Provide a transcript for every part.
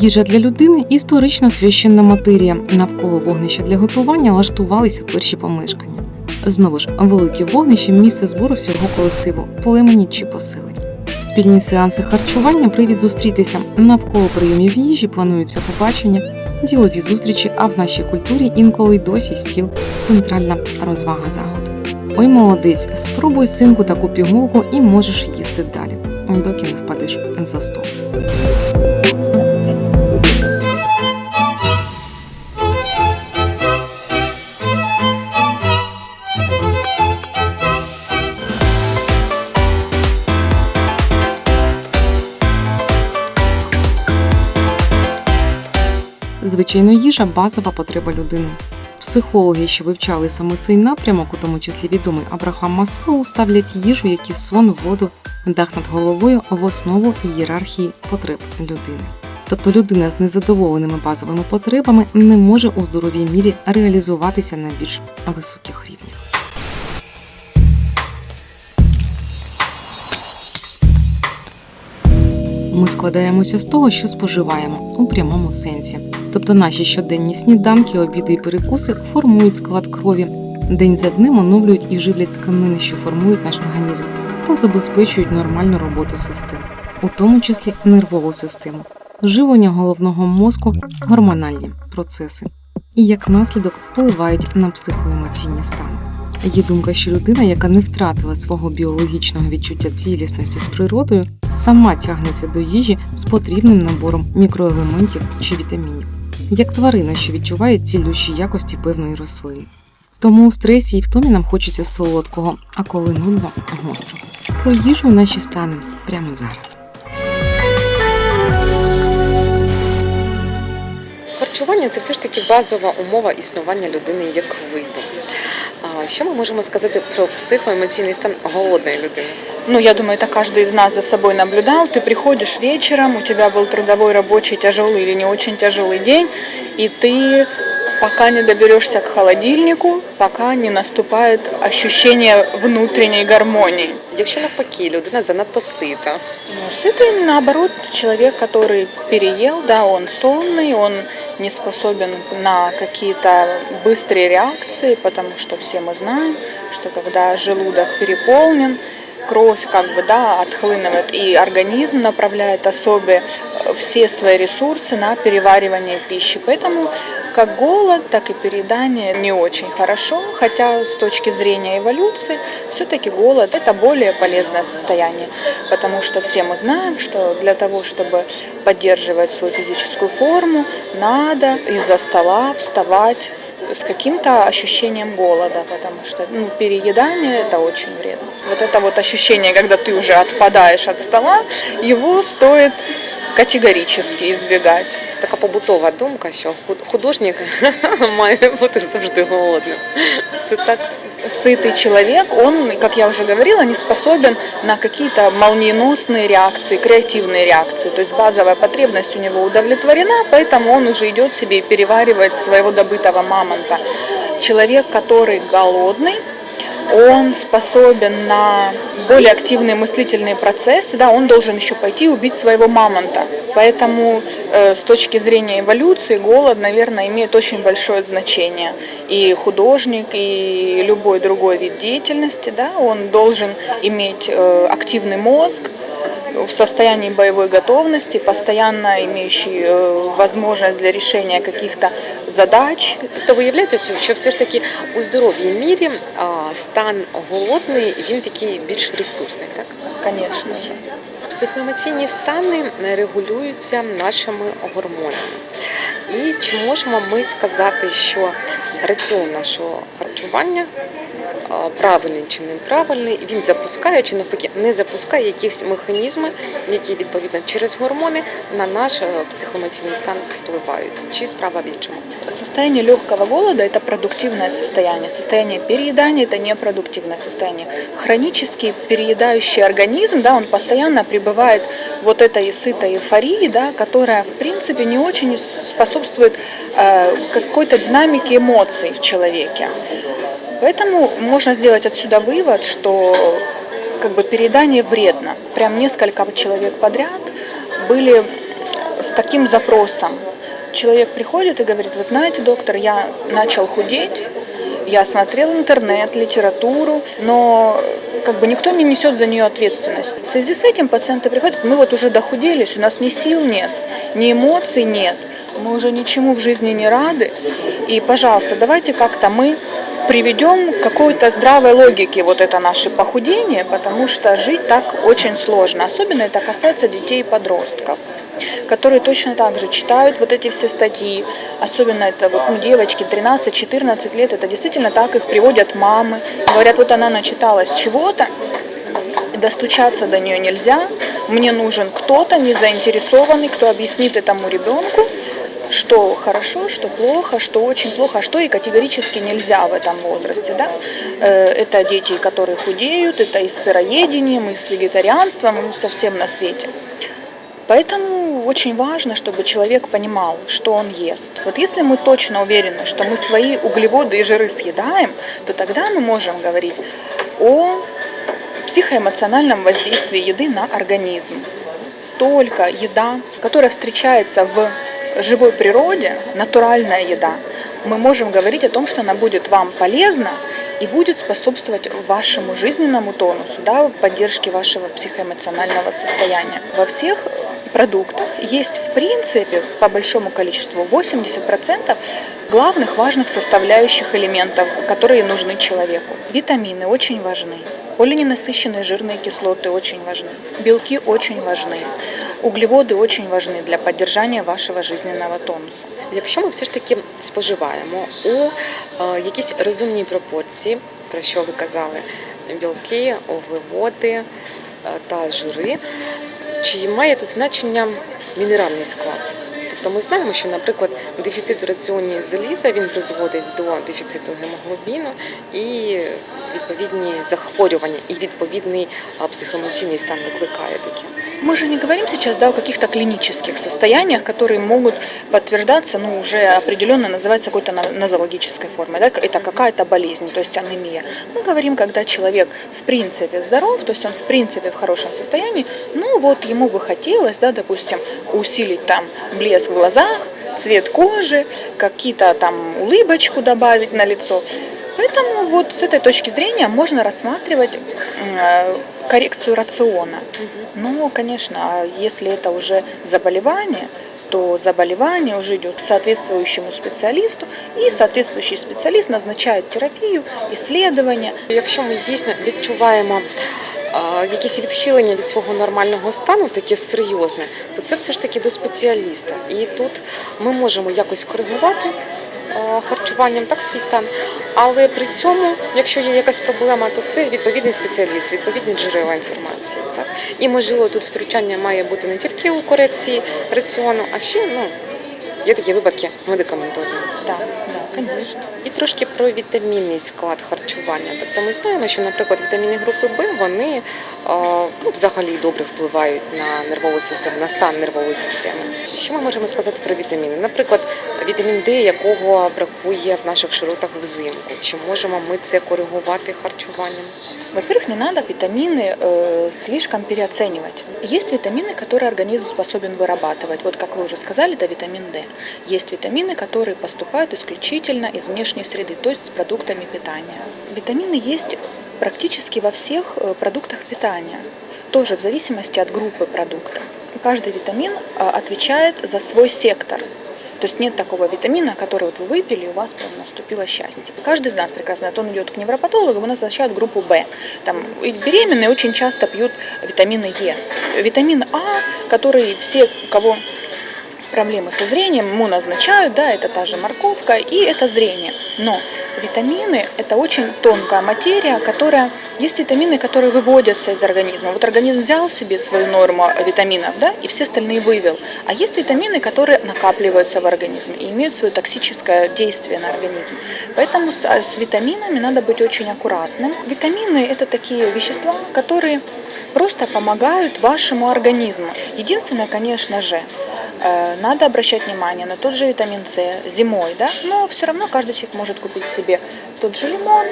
Їжа для людини історично священна матерія. Навколо вогнища для готування лаштувалися перші помешкання. Знову ж, велике вогнище місце збору всього колективу, племені чи поселень. Спільні сеанси харчування привід зустрітися. Навколо прийомів їжі плануються побачення, ділові зустрічі, а в нашій культурі інколи й досі стіл центральна розвага заходу. Ой, молодець, спробуй синку таку пігулку і можеш їсти далі, доки не впадеш за стол. Звичайно, їжа базова потреба людини. Психологи, що вивчали саме цей напрямок, у тому числі відомий Абрахам Маслоу, ставлять їжу, як і сон, воду, дах над головою в основу ієрархії потреб людини. Тобто людина з незадоволеними базовими потребами не може у здоровій мірі реалізуватися на більш високих рівнях. Ми складаємося з того, що споживаємо у прямому сенсі. Тобто наші щоденні сніданки, обіди і перекуси формують склад крові. День за днем оновлюють і живлять тканини, що формують наш організм, та забезпечують нормальну роботу систем, у тому числі нервову систему, живлення головного мозку, гормональні процеси, і як наслідок впливають на психоемоційні стани. Є думка, що людина, яка не втратила свого біологічного відчуття цілісності з природою, сама тягнеться до їжі з потрібним набором мікроелементів чи вітамінів, як тварина, що відчуває цілющі якості певної рослини. Тому у стресі і втомі нам хочеться солодкого, а коли нудно гострого. Про їжу наші стани прямо зараз. Харчування це все ж таки базова умова існування людини як виду. Що ми можемо сказати про психоемоційний стан голодної людини? Ну, я думаю, это каждый из нас за собой наблюдал. Ты приходишь вечером, у тебя был трудовой, рабочий, тяжелый или не очень тяжелый день, и ты пока не доберешься к холодильнику, пока не наступает ощущение внутренней гармонии. Якщо навпаки людина занадто сита, Ну, сытый, наоборот, человек, который переел, да, он сонный, он не способен на какие-то быстрые реакции, потому что все мы знаем, что когда желудок переполнен, кровь как бы, да, отхлынывает, и организм направляет особые э, все свои ресурсы на переваривание пищи. Поэтому как голод, так и переедание не очень хорошо, хотя с точки зрения эволюции все-таки голод это более полезное состояние, потому что все мы знаем, что для того, чтобы поддерживать свою физическую форму, надо из-за стола вставать с каким-то ощущением голода, потому что ну, переедание это очень вредно. Вот это вот ощущение, когда ты уже отпадаешь от стола, его стоит категорически избегать. така побутова думка, що худ- художник має бути завжди голодним. Це так Сытый человек, он, как я уже говорила, не способен на какие-то молниеносные реакции, креативные реакции. То есть базовая потребность у него удовлетворена, поэтому он уже идет себе и переваривает своего добытого мамонта. Человек, который голодный, он способен на более активные мыслительные процессы, да, он должен еще пойти убить своего мамонта. Поэтому э, с точки зрения эволюции голод, наверное, имеет очень большое значение. И художник, и любой другой вид деятельности, да, он должен иметь э, активный мозг, в состоянии боевой готовности, постоянно имеющий э, возможность для решения каких-то задач, Тобто виявляється, що- все ж таки у здоровій мірі стан голодний, він такий більш ресурсний, так? конечно же. Психоемоційні стани регулюються нашими гормонами. І чи можемо ми сказати, що раціон нашого харчування правильний чи неправильний, він запускає чи навпаки не запускає якісь механізми, які відповідно через гормони на наш е, психоемоційний стан впливають? Чи справа в іншому? Состояние легкого голода – это продуктивное состояние. Состояние переедания – это непродуктивное состояние. Хронический переедающий организм, да, он постоянно пребывает вот этой сытой эйфории, да, которая, в принципе, не очень способствует э, какой-то динамике эмоций в человеке. Поэтому можно сделать отсюда вывод, что как бы переедание вредно. Прям несколько человек подряд были с таким запросом. Человек приходит и говорит, вы знаете, доктор, я начал худеть, я смотрел интернет, литературу, но как бы никто не несет за нее ответственность. В связи с этим пациенты приходят, мы вот уже дохуделись, у нас ни сил нет, ни эмоций нет, мы уже ничему в жизни не рады. И, пожалуйста, давайте как-то мы приведем к какой-то здравой логике вот это наше похудение, потому что жить так очень сложно. Особенно это касается детей и подростков которые точно так же читают вот эти все статьи, особенно это вот, ну, девочки 13-14 лет, это действительно так их приводят мамы, говорят, вот она начиталась чего-то, достучаться до нее нельзя, мне нужен кто-то не заинтересованный, кто объяснит этому ребенку, что хорошо, что плохо, что очень плохо, а что и категорически нельзя в этом возрасте. Да? Э, Это дети, которые худеют, это и с сыроедением, и с вегетарианством, и совсем на свете. Поэтому очень важно, чтобы человек понимал, что он ест. Вот если мы точно уверены, что мы свои углеводы и жиры съедаем, то тогда мы можем говорить о психоэмоциональном воздействии еды на организм. Только еда, которая встречается в живой природе, натуральная еда, мы можем говорить о том, что она будет вам полезна и будет способствовать вашему жизненному тонусу, да, поддержке вашего психоэмоционального состояния. Во всех продуктах есть в принципе по большому количеству 80% главных важных составляющих элементов, которые нужны человеку. Витамины очень важны, полиненасыщенные жирные кислоты очень важны, белки очень важны, углеводы очень важны для поддержания вашего жизненного тонуса. Якщо ми все ж таки споживаємо у е, якісь розумні пропорції, про що ви казали, білки, углеводи е, та жири, чи має тут значення мінеральний склад? Тобто ми знаємо, що, наприклад, дефіцит у раціоні заліза він призводить до дефіциту гемоглобіну і відповідні захворювання, і відповідний психоемоційний стан викликає такі. Мы же не говорим сейчас да, о каких-то клинических состояниях, которые могут подтверждаться, ну, уже определенно называться какой-то нозологической формой. Да? Это какая-то болезнь, то есть анемия. Мы говорим, когда человек в принципе здоров, то есть он в принципе в хорошем состоянии, ну вот ему бы хотелось, да, допустим, усилить там блеск в глазах, цвет кожи, какие-то там улыбочку добавить на лицо. Поэтому вот с этой точки зрения можно рассматривать м, э, коррекцию рациона. Но, конечно, а если это уже заболевание, то заболевание уже идет к соответствующему специалисту, и соответствующий специалист назначает терапию, исследования. Якщо ми дійсно відчуваємо а, якісь відхилення від свого нормального стану, таке серйозне, то це все ж таки до спеціаліста. І тут ми можемо якось коригувати а, Харчуванням так свій стан. Але при цьому, якщо є якась проблема, то це відповідний спеціаліст, відповідні джерела інформації. Так? І можливо тут втручання має бути не тільки у корекції раціону, а ще ну, є такі випадки медикаментозні. Да, да, конечно. І трошки про вітамінний склад харчування. Тобто ми знаємо, що, наприклад, вітаміни групи Б вони а, ну, взагалі добре впливають на нервову систему, на стан нервової системи. Що ми можемо сказати про вітаміни? Наприклад, вітамін Д, якого бракує в наших широтах взимку. Чи можемо ми це коригувати харчуванням? Во-первых, не надо витамины э, слишком переоценивать. Есть витамины, которые организм способен вырабатывать. Вот как вы уже сказали, это витамин D. Есть витамины, которые поступают исключительно из внешней среды, то есть с продуктами питания. Витамины есть практически во всех э, продуктах питания, тоже в зависимости от группы продукта. Каждый витамин э, отвечает за свой сектор. то есть нет такого витамина, который вот вы выпили, и у вас прям наступило счастье. Каждый из нас прекрасно, вот он идет к невропатологу, его назначают группу В. Там, беременные очень часто пьют витамины Е. Витамин А, который все, у кого проблемы со зрением, ему назначают, да, это та же морковка, и это зрение. Но витамины – это очень тонкая материя, которая… Есть витамины, которые выводятся из организма. Вот организм взял себе свою норму витаминов, да, и все остальные вывел. А есть витамины, которые накапливаются в организме и имеют свое токсическое действие на организм. Поэтому с, а, с витаминами надо быть очень аккуратным. Витамины – это такие вещества, которые просто помогают вашему организму. Единственное, конечно же, надо обращать внимание на тот же витамин С зимой, да, но все равно каждый человек может купить себе тот же лимон.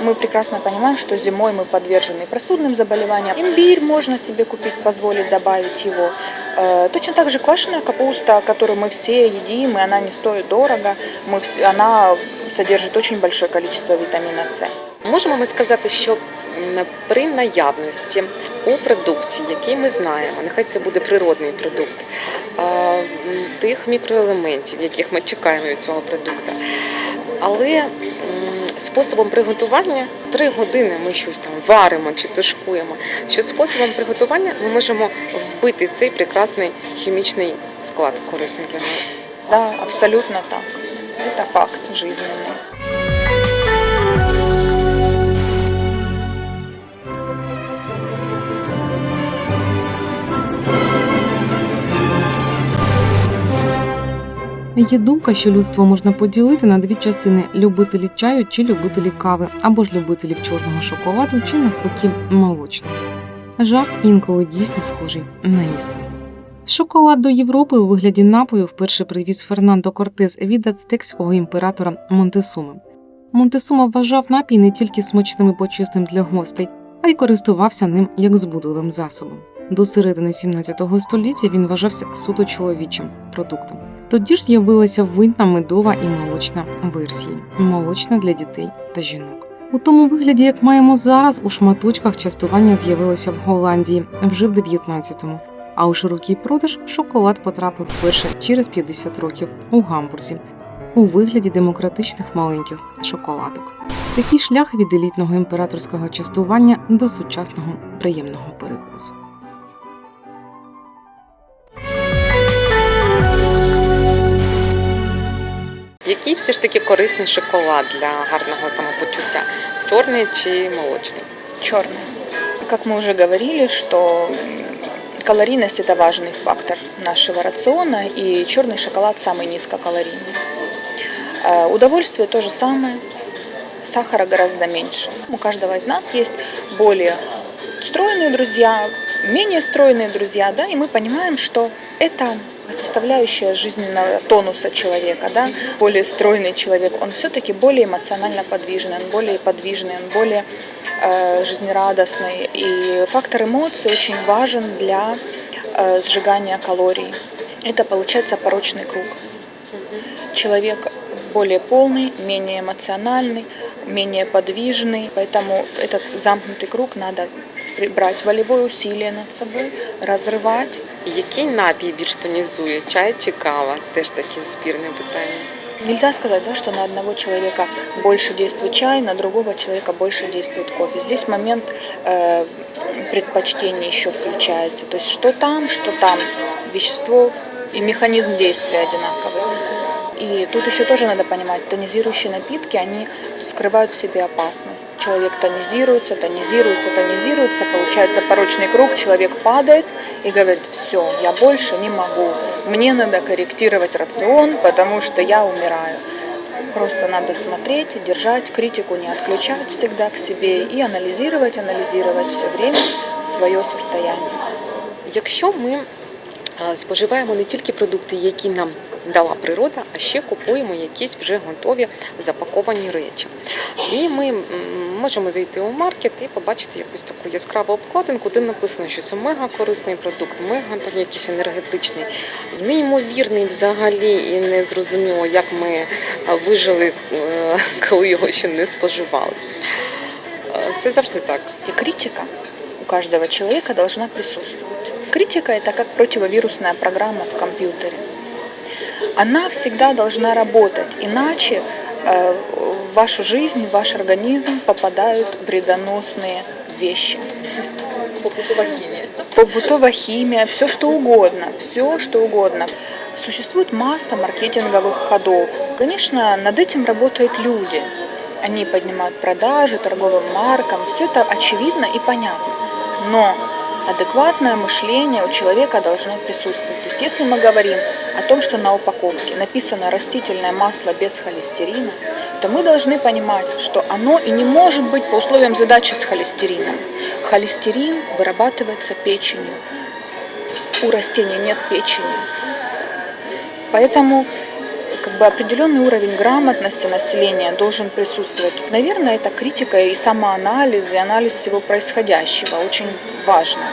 Мы прекрасно понимаем, что зимой мы подвержены простудным заболеваниям. Имбирь можно себе купить, позволить добавить его. Э, Точно так же квашеная капуста, которую мы все едим, и она не стоит дорого, мы, вс- она содержит очень большое количество витамина С. Можемо ми сказати, що м, при наявності у продукті, який ми знаємо, нехай це буде природний продукт, а, м, тих мікроелементів, яких ми чекаємо від цього продукту. Але м, способом приготування три години ми щось там варимо чи тушкуємо. Що способом приготування ми можемо вбити цей прекрасний хімічний склад, корисний для нас. Да, абсолютно так. Це факт жизненный. Є думка, що людство можна поділити на дві частини: любителі чаю чи любителі кави, або ж любителів чорного шоколаду, чи навпаки молочного. Жарт інколи дійсно схожий на істину. Шоколад до Європи у вигляді напою вперше привіз Фернандо Кортес від ацтекського імператора Монтесуми. Монтесума вважав напій не тільки смачним і почесним для гостей, а й користувався ним як збудливим засобом. До середини 17 століття він вважався суто чоловічим продуктом. Тоді ж з'явилася винна медова і молочна версії молочна для дітей та жінок. У тому вигляді, як маємо зараз, у шматочках частування з'явилося в Голландії вже в 19-му, а у широкий продаж шоколад потрапив вперше через 50 років у Гамбурзі у вигляді демократичних маленьких шоколадок. Такий шлях від елітного імператорського частування до сучасного приємного перекусу. Який все ж таки корисний шоколад для гарного самопочуття? Чорний чи молочний? Черный. Как мы уже говорили, что калорийность это важный фактор нашего рациона, и черный шоколад самый низкокалорийный. Удовольствие то же самое, сахара гораздо меньше. У каждого из нас есть более стройные друзья, менее стройные друзья, да, и мы понимаем, что это составляющая жизненного тонуса человека, да, более стройный человек, он все-таки более эмоционально подвижный, он более подвижный, он более э, жизнерадостный. И фактор эмоций очень важен для э, сжигания калорий. Это получается порочный круг. Человек более полный, менее эмоциональный, менее подвижный, поэтому этот замкнутый круг надо при- брать волевое усилие над собой, разрывать. І Який напій більш тонізує? Чай чи кава? Теж таке спірне питання. Нельзя сказать, да, что на одного человека больше действует чай, на другого человека больше действует кофе. Здесь момент э, предпочтения еще включается. То есть что там, что там. Вещество и механизм действия одинаковый. И тут еще тоже надо понимать, тонизирующие напитки, они скрывают в себе опасность. Человек тонизируется, тонизируется, тонизируется, получается порочный круг, человек падает и говорит, все, я больше не могу, мне надо корректировать рацион, потому что я умираю. Просто надо смотреть, держать, критику не отключать всегда к себе и анализировать, анализировать все время свое состояние. Якщо ми е, споживаємо не тільки продукти, які нам дала природа, а ще купуємо якісь вже готові запаковані речі. І ми м, можемо зайти у маркет і побачити якусь таку яскраву обкладинку, де написано, що це мега корисний продукт, мега там якийсь енергетичний, неймовірний взагалі, і не зрозуміло, як ми е, вижили, е, коли його ще не споживали. Е, Це завжди так. И критика у каждого человека должна присутствовать. Критика это как противовирусная программа в компьютере. Она всегда должна работать, иначе в вашу жизнь, в ваш организм попадают вредоносные вещи. Побутовая химия, все что угодно, все что угодно. существует масса маркетинговых ходов. Конечно, над этим работают люди. Они поднимают продажи торговым маркам, все это очевидно и понятно. Но адекватное мышление у человека должно присутствовать. То есть если мы говорим о том, что на упаковке написано растительное масло без холестерина, то мы должны понимать, что оно и не может быть по условиям задачи с холестерином. Холестерин вырабатывается печенью. У растения нет печени. Поэтому как бы определенный уровень грамотности населения должен присутствовать. Наверное, это критика и самоанализ, и анализ всего происходящего очень важно.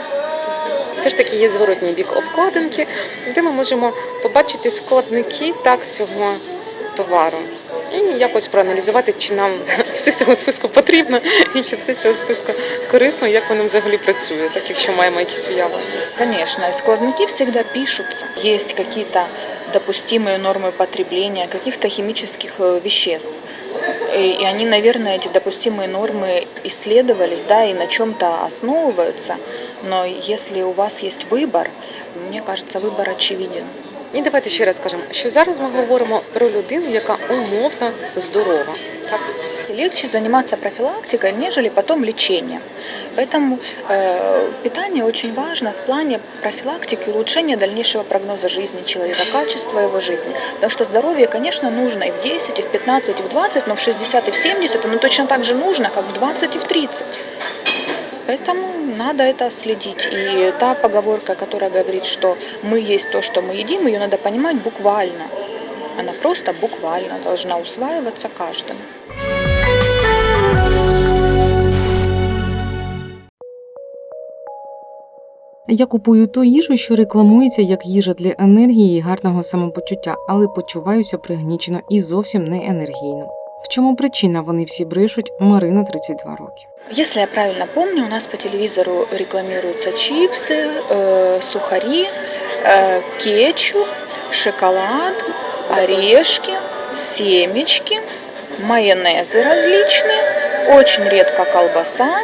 Все ж таки є зворотній бік обкладинки, де ми можемо побачити складники так цього товару. І якось проаналізувати, чи нам все з цього списку потрібно, і чи все з цього списку корисно, як воно взагалі працює, так якщо маємо якісь уявлення. Конечно, и складники всегда пишутся. Есть какие-то допустимые нормы потребления каких-то химических э, веществ. И, и они, наверное, эти допустимые нормы исследовались, да, и на чем-то основываются. Но если у вас есть выбор, мне кажется, выбор очевиден. І давайте ще раз скажемо, що зараз ми говоримо про людину, яка умовно здорова. Так? Легче заниматься профилактикой, нежели потом лечением. Поэтому э, питание очень важно в плане профилактики и улучшения дальнейшего прогноза жизни человека, качества его жизни. Потому что здоровье, конечно, нужно и в 10, и в 15, и в 20, но в 60 и в 70 оно точно так же нужно, как в 20 и в 30. Поэтому надо это следить. И та поговорка, которая говорит, что мы есть то, что мы едим, ее надо понимать буквально. Она просто буквально должна усваиваться каждым. Я купую ту їжу, що рекламується як їжа для енергії і гарного самопочуття, але почуваюся пригнічено і зовсім не енергійно. В чому причина вони всі брешуть? Марина 32 роки. Если я правильно помню, у нас по телевизору рекламируются чипсы, э, сухари, э, кетчуп, шоколад, орешки, семечки, майонезы различные, очень редко колбаса.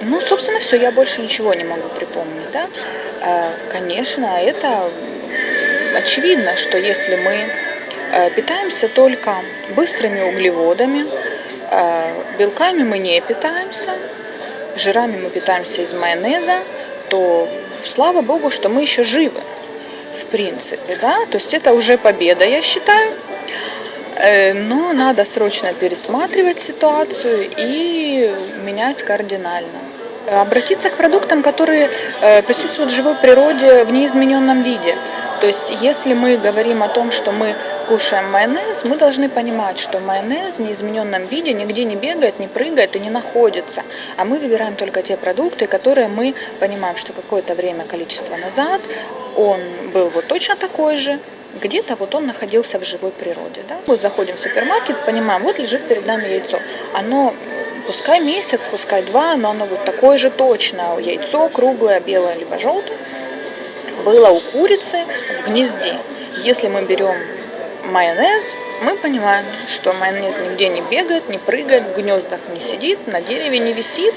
Ну, собственно, все, я больше ничего не могу припомнить, да. Э, Конечно, это очевидно, что если мы питаемся только быстрыми углеводами, э, белками мы не питаемся, жирами мы питаемся из майонеза, то слава богу, что мы еще живы, в принципе, да, то есть это уже победа, я считаю. Э, Но надо срочно пересматривать ситуацию и менять кардинально. Обратиться к продуктам, которые э, присутствуют в живой природе в неизмененном виде. То есть, если мы говорим о том, что мы кушаем майонез, мы должны понимать, что майонез в неизмененном виде нигде не бегает, не прыгает и не находится. А мы выбираем только те продукты, которые мы понимаем, что какое-то время, количество назад он был вот точно такой же, где-то вот он находился в живой природе. Да? Мы заходим в супермаркет, понимаем, вот лежит перед нами яйцо. Оно пускай месяц, пускай два, но оно вот такое же точно. Яйцо круглое, белое, либо желтое было у курицы в гнезде. Если мы берем майонез, мы понимаем, что майонез нигде не бегает, не прыгает, в гнездах не сидит, на дереве не висит.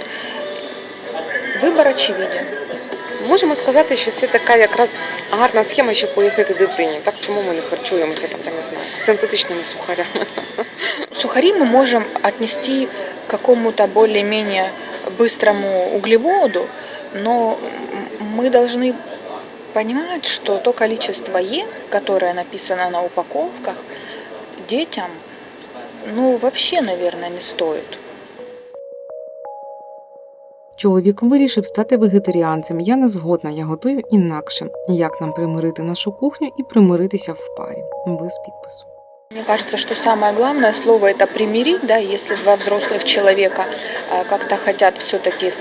Выбор очевиден. Можемо сказати, що це така якраз гарна схема, щоб пояснити дитині, так чому ми не харчуємося там, я не знаю, синтетичними сухарями. Сухари мы можем отнести к какому-то более-менее быстрому углеводу, но мы должны понимать, что то количество Е, которое написано на упаковках, детям, ну, вообще, наверное, не стоит. Чоловік вирішив стати вегетаріанцем. Я не згодна, я готую інакше. Як нам примирити нашу кухню і примиритися в парі без підпису. Мне кажется, что самое главное слово это примирить, да, если два взрослых человека а, как-то хотят все-таки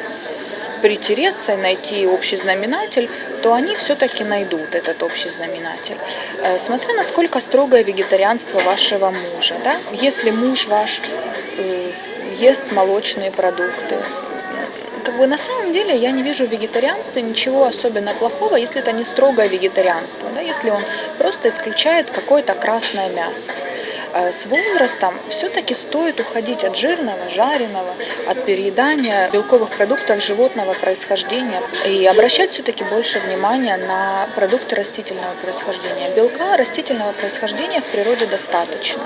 притереться и найти общий знаменатель, то они все-таки найдут этот общий знаменатель. Э, Смотря насколько строгое вегетарианство вашего мужа. Да? Если муж ваш э, ест молочные продукты, как бы на самом деле я не вижу в вегетарианстве ничего особенно плохого, если это не строгое вегетарианство, да, если он просто исключает какое-то красное мясо. Э, с возрастом все-таки стоит уходить от жирного, жареного, от переедания белковых продуктов животного происхождения и обращать все-таки больше внимания на продукты растительного происхождения. Белка растительного происхождения в природе достаточно.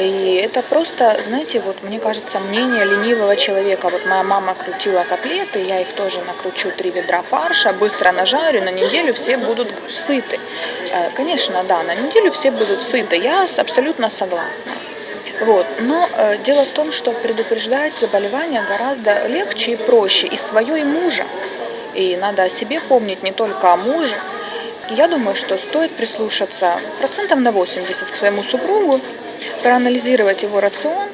И это просто, знаете, вот мне кажется, мнение ленивого человека. Вот моя мама крутила котлеты, я их тоже накручу три ведра фарша, быстро нажарю, на неделю все будут сыты. Э, Конечно, да, на неделю все будут сыты, я абсолютно согласна. Вот. Но э, дело в том, что предупреждать заболевания гораздо легче и проще и свое, и мужа. И надо о себе помнить, не только о муже. Я думаю, что стоит прислушаться процентов на 80 к своему супругу, проанализировать его рацион,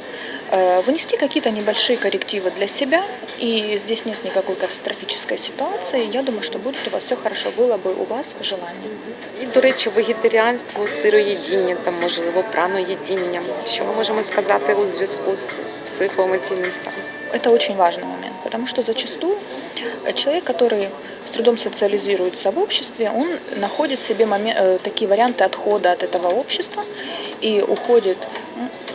э, внести какие-то небольшие коррективы для себя, и здесь нет никакой катастрофической ситуации. Я думаю, что будет у вас все хорошо, было бы у вас желание. І, до речі, вегетаріанство, сироїдіння, там, можливо, праноїдіння. Що ми можемо сказати у зв'язку з психоемоційним станом? Это очень важный момент, потому что зачастую э, человек, который с трудом социализируется в обществе, он находит себе момен- э, такие варианты отхода от этого общества и уходит м,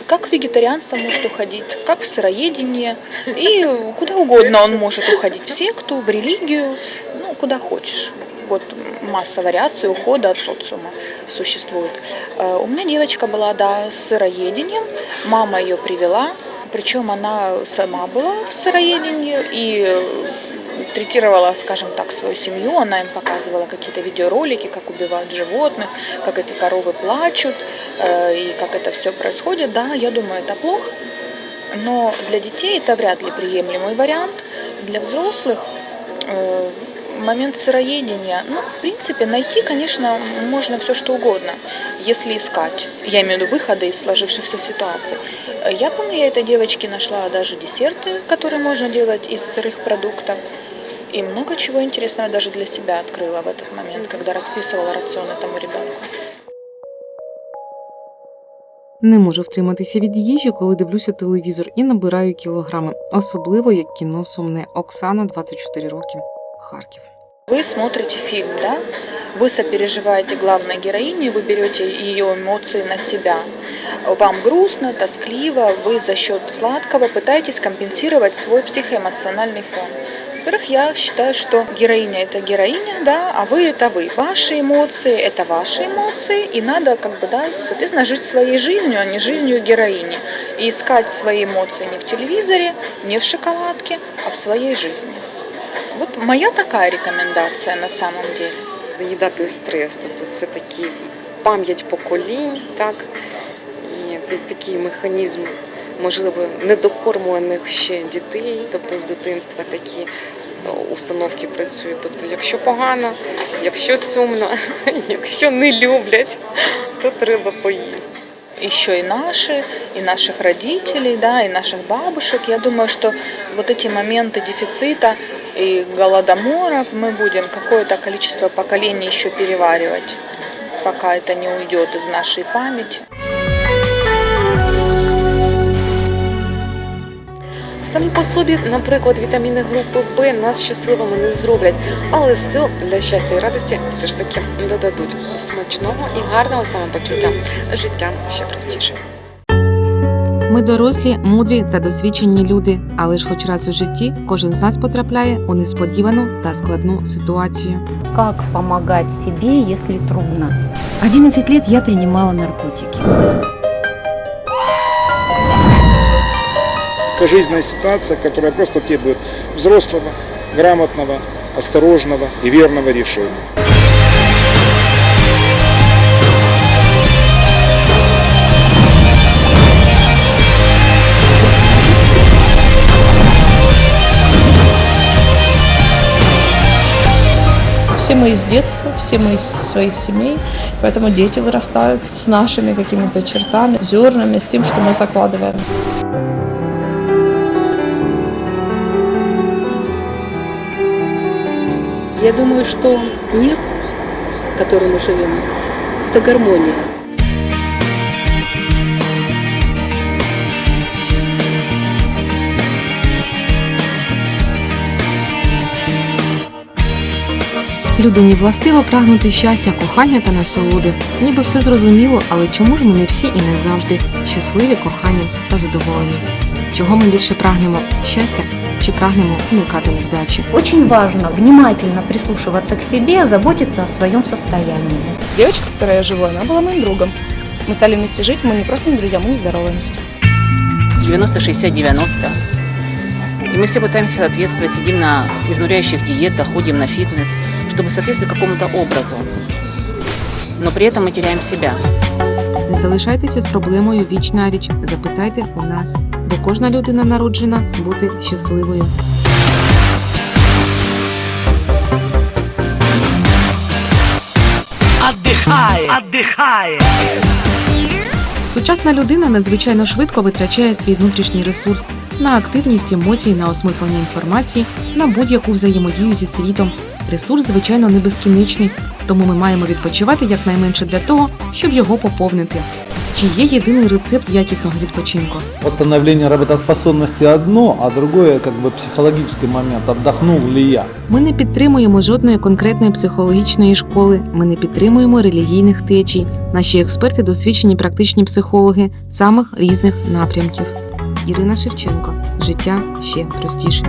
как в вегетарианство может уходить, как в сыроедение, и куда угодно он может уходить, в секту, в религию, ну, куда хочешь. Вот масса вариаций ухода от социума существует. Э, У меня девочка была, да, с сыроедением, мама ее привела, причем она сама была в сыроедении и третировала, скажем так, свою семью, она им показывала какие-то видеоролики, как убивают животных, как эти коровы плачут э, и как это все происходит. Да, я думаю, это плохо, но для детей это вряд ли приемлемый вариант. Для взрослых э, момент сыроедения, ну, в принципе, найти, конечно, можно все что угодно, если искать. Я имею в виду выходы из сложившихся ситуаций. Я помню, я этой девочке нашла даже десерты, которые можно делать из сырых продуктов. И много чего интересного даже для себя открыла в этот момент, когда расписывала рацион этому ребенку. Не можу втриматися від їжі, коли дивлюся телевізор і набираю кілограми, особливо як кіно сумне. Оксана, 24 роки, Харків. Вы смотрите фильм, да? Вы сопереживаете главной героине, вы берете ее эмоции на себя. Вам грустно, тоскливо, вы за счет сладкого пытаетесь компенсировать свой психоэмоциональный фон. Во-первых, я считаю, что героиня это героиня, да, а вы это вы. Ваши эмоции это ваши эмоции, и надо как бы, да, соответственно, жить своей жизнью, а не жизнью героини. И искать свои эмоции не в телевизоре, не в шоколадке, а в своей жизни. Вот моя такая рекомендация на самом деле. Заїдати стрес, тобто це такий пам'ять поколінь, так? І та- такий механізм, можливо, недокормлених ще дітей, тобто з дитинства такі е, установки працюють. Тобто, якщо погано, якщо сумно, якщо не люблять, то треба поїсти. Еще и наши, и наших родителей, да, и наших бабушек. Я думаю, что вот эти моменты дефицита и голодоморов мы будем какое-то количество поколений еще переваривать, пока это не уйдет из нашей памяти. Самі по собі, наприклад, вітаміни групи Б нас щасливими не зроблять, але сил для щастя і радості все ж таки додадуть смачного і гарного самопочуття. Життя ще простіше. Ми дорослі, мудрі та досвідчені люди, але ж хоч раз у житті кожен з нас потрапляє у несподівану та складну ситуацію. Как помогать себе, если трудно? 11 лет я принимала наркотики. Жизненная ситуация, которая просто требует взрослого, грамотного, осторожного и верного решения. Все мы из детства, все мы из своих семей, поэтому дети вырастают с нашими какими-то чертами, зернами, с тем, что мы закладываем. Я думаю, что мир, в котором мы живем, это гармония. Людині властиво прагнути щастя, кохання та насолоди. Ніби все зрозуміло, але чому ж ми не всі і не завжди щасливі, кохані та задоволені? Чого ми більше прагнемо щастя чи прагнемо уникати невдачі? Очень важно внимательно прислушиваться к себе, заботиться о своем состоянии. Девочка, с которой я живу, она была моим другом. Мы стали вместе жить, мы не просто не друзья, мы не здороваемся. 90-60-90. И мы все пытаемся соответствовать, сидим на изнуряющих диетах, ходим на фитнес, чтобы соответствовать какому-то образу. Но при этом мы теряем себя. Залишайтеся з проблемою віч навіч. Запитайте у нас, бо кожна людина народжена бути щасливою. Сучасна людина надзвичайно швидко витрачає свій внутрішній ресурс на активність емоцій, на осмислення інформації, на будь-яку взаємодію зі світом. Ресурс, звичайно, не безкінечний, тому ми маємо відпочивати якнайменше для того, щоб його поповнити. Чи є єдиний рецепт якісного відпочинку? Восстановление работоспособности одно, а другое как бы психологический момент. Отдохнул ли я? Ми не підтримуємо жодної конкретної психологічної школи. Ми не підтримуємо релігійних течій. Наші експерти досвідчені практичні психологи самих різних напрямків. Ірина Шевченко. Життя ще простіше.